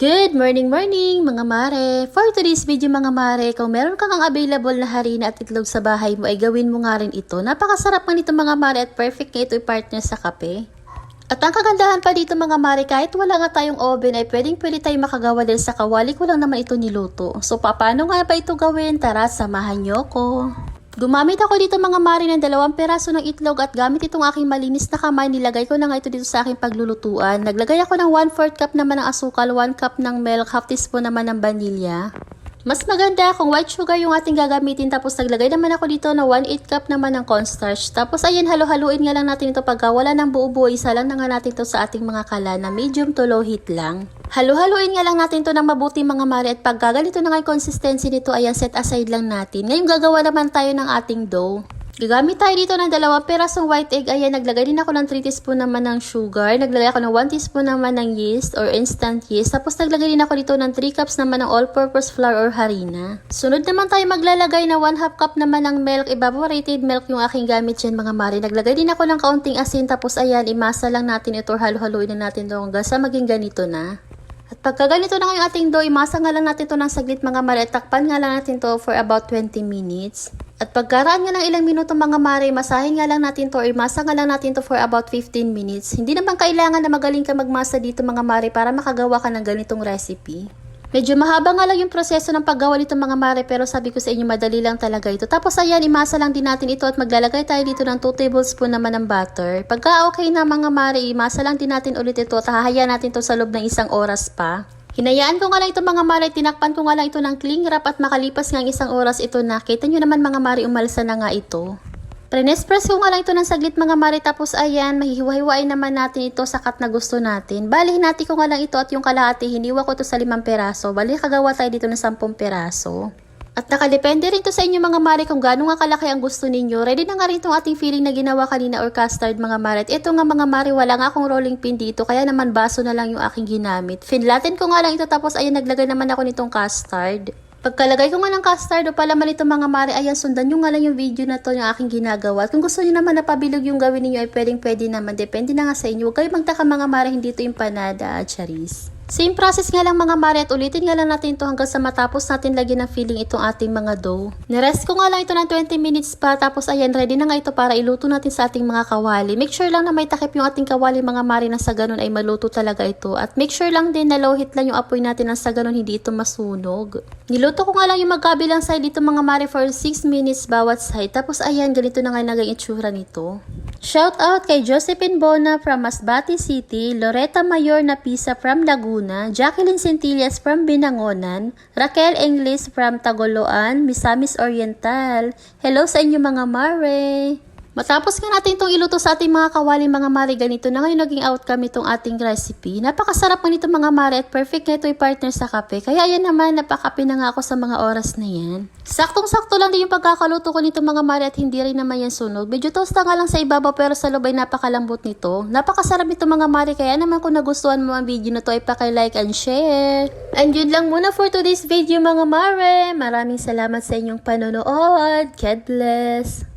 Good morning, morning mga mare! For today's video mga mare, kung meron kang ang available na harina at itlog sa bahay mo ay gawin mo nga rin ito. Napakasarap man ito mga mare at perfect nga ito i-partner sa kape. At ang kagandahan pa dito mga mare, kahit wala nga tayong oven ay pwedeng pwede tayo makagawa dahil sa kawali ko lang naman ito niluto. So paano nga ba ito gawin? Tara, samahan nyo ko! Gumamit ako dito mga mari ng dalawang peraso ng itlog at gamit itong aking malinis na kamay, nilagay ko na nga ito dito sa aking paglulutuan. Naglagay ako ng 1 4 cup naman ng asukal, 1 cup ng milk, half teaspoon naman ng vanilya. Mas maganda kung white sugar yung ating gagamitin tapos naglagay naman ako dito na 1 8 cup naman ng cornstarch. Tapos ayan, halo-haluin nga lang natin ito pagka wala ng buo-buo, isa lang na nga natin ito sa ating mga kala na medium to low heat lang. Halo-haluin nga lang natin to ng mabuti mga mari at pagka ganito na nga consistency nito, ayan, set aside lang natin. Ngayon gagawa naman tayo ng ating dough. Gagamit tayo dito ng dalawang perasong white egg. Ayan, naglagay din ako ng 3 teaspoon naman ng sugar. Naglagay ako ng 1 teaspoon naman ng yeast or instant yeast. Tapos naglagay din ako dito ng 3 cups naman ng all-purpose flour or harina. Sunod naman tayo maglalagay na 1 half cup naman ng milk. Evaporated milk yung aking gamit dyan mga mari. Naglagay din ako ng kaunting asin. Tapos ayan, imasa lang natin ito or halo-haluin na natin ito hanggang sa maging ganito na. At pagka ganito na yung ating dough, imasa nga lang natin to ng saglit mga mare takpan nga lang natin to for about 20 minutes. At pagkaraan nga ng ilang minuto mga mare, masahin nga lang natin to or imasa nga lang natin to for about 15 minutes. Hindi naman kailangan na magaling ka magmasa dito mga mare para makagawa ka ng ganitong recipe. Medyo mahaba nga lang yung proseso ng paggawa nito mga mare pero sabi ko sa inyo madali lang talaga ito. Tapos ayan, imasa lang din natin ito at maglalagay tayo dito ng 2 tablespoon naman ng butter. Pagka okay na mga mare, imasa lang din natin ulit ito at hahayaan natin to sa loob ng isang oras pa. Hinayaan ko nga lang ito mga mare, tinakpan ko nga lang ito ng cling wrap at makalipas ang isang oras ito na. Kita nyo naman mga mare, umalsa na nga ito. Prenespress ko nga lang ito ng saglit mga mare tapos ayan, mahihiwa-hiwain naman natin ito sa cut na gusto natin. Bali, hinati ko nga lang ito at yung kalahati, hiniwa ko ito sa limang peraso. Bali, kagawa tayo dito ng 10 peraso. At nakadepende rin to sa inyo mga mare kung gaano nga kalaki ang gusto ninyo. Ready na nga rin itong ating filling na ginawa kanina or custard mga mare. Ito nga mga mare, wala nga akong rolling pin dito. Kaya naman baso na lang yung aking ginamit. Finlatin ko nga lang ito tapos ayan, naglagay naman ako nitong custard. Pagkalagay ko nga ng custard o palaman ito mga mare, ayan, sundan nyo nga lang yung video na to yung aking ginagawa. Kung gusto nyo naman na pabilog yung gawin niyo ay pwedeng pwede naman. Depende na nga sa inyo. Huwag kayo magtaka mga mare, hindi ito yung panada at charis. Same process nga lang mga mare at ulitin nga lang natin ito hanggang sa matapos natin lagyan ng filling itong ating mga dough. Nerest ko nga lang ito ng 20 minutes pa tapos ayan ready na nga ito para iluto natin sa ating mga kawali. Make sure lang na may takip yung ating kawali mga mare na sa ganun ay maluto talaga ito. At make sure lang din na low heat lang yung apoy natin na sa ganun hindi ito masunog. Niluto ko nga lang yung magkabilang side dito mga mare for 6 minutes bawat side. Tapos ayan ganito na nga naging itsura nito. Shout out kay Josephine Bona from Masbate City, Loretta Mayor na Pisa from Laguna, Jacqueline Centillas from Binangonan, Raquel Englis from Tagoloan, Misamis Oriental. Hello sa inyo mga mare! Matapos nga natin itong iluto sa ating mga kawali mga mare, ganito na ngayon naging outcome itong ating recipe. Napakasarap nga nito mga mare at perfect nga ito i-partner sa kape. Kaya ayan naman, napakape na nga ako sa mga oras na yan. Saktong-sakto lang din yung pagkakaluto ko nito mga mare at hindi rin naman yan sunog. Medyo tosta nga lang sa ibabaw pero sa loob ay napakalambot nito. Napakasarap nito mga mare, kaya naman kung nagustuhan mo ang video na to ay paki-like and share. And yun lang muna for today's video mga mare. Maraming salamat sa inyong panonood. God bless!